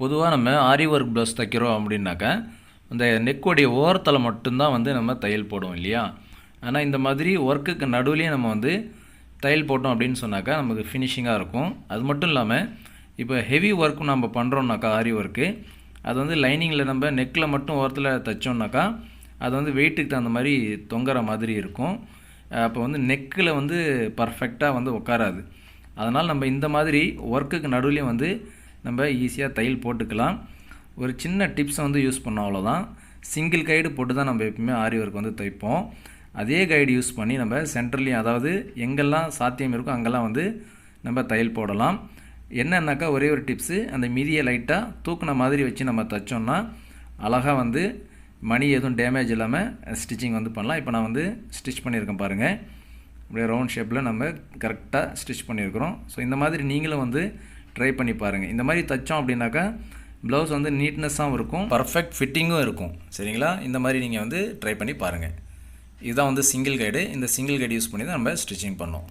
பொதுவாக நம்ம ஆரி work blouse தைக்கிறோம் அப்படின்னாக்கா அந்த நெக்கோடைய ஓரத்தில் மட்டும்தான் வந்து நம்ம தையல் போடுவோம் இல்லையா? ஆனால் இந்த மாதிரி ஒர்க்குக்கு நடுவுலேயே நம்ம வந்து தையல் போட்டோம் அப்படின்னு சொன்னாக்கா நமக்கு ஃபினிஷிங்காக இருக்கும். அது மட்டும் இல்லாமல் இப்போ ஹெவி ஒர்க் நம்ம பண்ணுறோம்னாக்கா ஆரி ஒர்க்கு அது வந்து லைனிங்கில் நம்ம நெக்கில் மட்டும் ஓரத்தில் தைச்சோம்னாக்கா அது வந்து வெயிட்டுக்கு தகுந்த மாதிரி தொங்குற மாதிரி இருக்கும். அப்போ வந்து நெக்கில் வந்து பர்ஃபெக்டாக வந்து உட்காராது அதனால் நம்ம இந்த மாதிரி ஒர்க்குக்கு நடுவுலையும் வந்து நம்ம ஈஸியாக தையல் போட்டுக்கலாம். ஒரு சின்ன டிப்ஸை வந்து யூஸ் பண்ணோம் அவ்வளோதான் சிங்கிள் கைடு போட்டு தான் நம்ம எப்பவுமே ஆரி ஒர்க் வந்து தைப்போம். அதே கைடு யூஸ் பண்ணி நம்ம சென்ட்ரலையும் அதாவது எங்கெல்லாம் சாத்தியம் இருக்கோ அங்கெல்லாம் வந்து நம்ம தையல் போடலாம். என்னன்னாக்கா ஒரே ஒரு டிப்ஸு அந்த மிதியை லைட்டாக தூக்குன மாதிரி வச்சு நம்ம தைச்சோம்னா அழகாக வந்து மணி எதுவும் டேமேஜ் இல்லாமல் ஸ்டிச்சிங் வந்து பண்ணலாம். இப்போ நான் வந்து ஸ்டிச் பண்ணியிருக்கேன் பாருங்கள் அப்படியே ரவுண்ட் ஷேப்பில் நம்ம கரெக்டாக ஸ்டிச் பண்ணியிருக்கிறோம். ஸோ இந்த மாதிரி நீங்களும் வந்து ட்ரை பண்ணி பாருங்கள் இந்த மாதிரி தைச்சோம் அப்படின்னாக்கா ப்ளவுஸ் வந்து நீட்னஸாகவும் இருக்கும். பர்ஃபெக்ட் ஃபிட்டிங்கும் இருக்கும். சரிங்களா? இந்த மாதிரி நீங்கள் வந்து ட்ரை பண்ணி பாருங்கள் இதுதான் வந்து சிங்கிள் கைடு இந்த சிங்கிள் கைடு யூஸ் பண்ணி தான் நம்ம ஸ்டிச்சிங் பண்ணோம்